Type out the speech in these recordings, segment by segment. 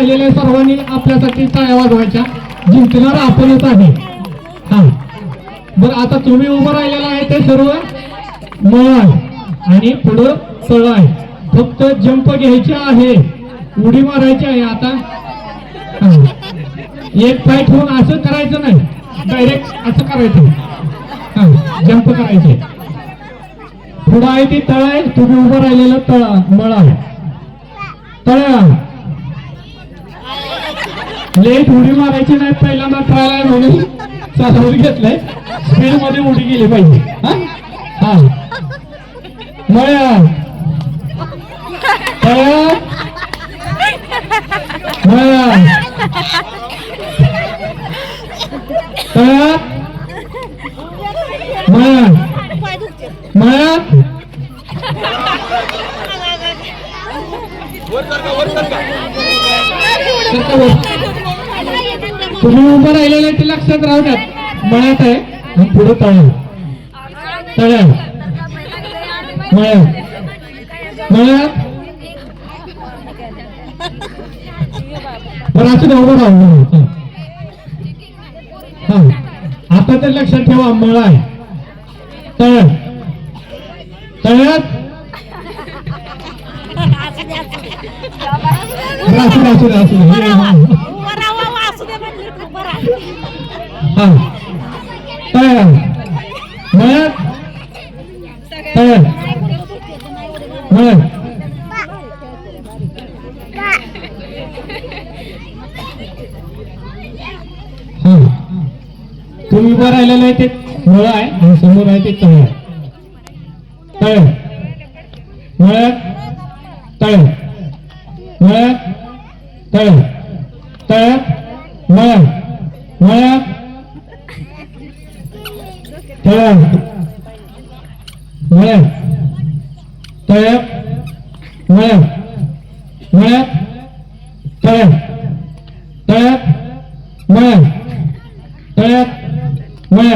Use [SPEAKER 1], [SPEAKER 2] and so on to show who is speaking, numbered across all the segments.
[SPEAKER 1] राहिलेल्या सर्वांनी आपल्यासाठी टाळ्या वाजवायच्या. जिंकणार आपणच आहे. हा. बरं आता तुम्ही उभं राहिलेलं आहे ते सर्व मळ आहे आणि पुढं तळ आहे फक्त जंप घ्यायचे आहे. उडी मारायची आहे आता. एक पाय ठेवून असं करायचं नाही. डायरेक्ट असं करायचं. हा. जंप करायचे. पुढं आहे ती तळ आहे तुम्ही उभं राहिलेलं तळ मळ आहे तळ लेट उडी मारायची नाही पहिल्यांदा ट्रायल आहे म्हणून चालवून घेतलंय. स्पीडमध्ये उडी गेली पाहिजे. हा? हा. मळ्या. तळ मळ्या. तळ मळ्या. मळ्या. सरका वर. तुम्ही उभं राहिलेलं आहे ते लक्षात राहू द्या. मळ्यात आहे. आणि पुढे तळ तळ्या मळ्यात. मळ्यात. असं उभं राहू. हा आता तर लक्षात ठेवा मळ आहे. तळ तळ्यात बरं, असू दे ba một hai mười तुम्ही उभं राहिलेलं आहे ते मुळं आहे आणि समोर आहे ते तळ तळ मळत तळ मळत तळ तळत मळत मळत Tê Nguê Tê Nguê Nguê Tê Tê Nguê Tê Nguê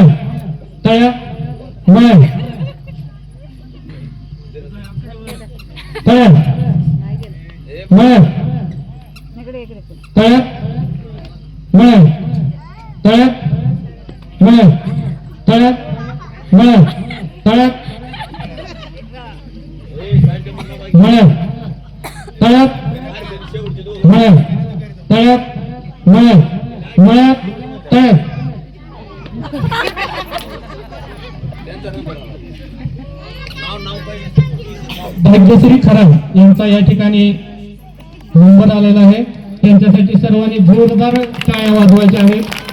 [SPEAKER 1] Tê Nguê Tê Nguê Tê Bhagyashree खराब यांचा या ठिकाणी नंबर आलेला आहे. त्यांच्यासाठी सर्वांनी जोरदार टाळ्या वाजवायच्या आहेत.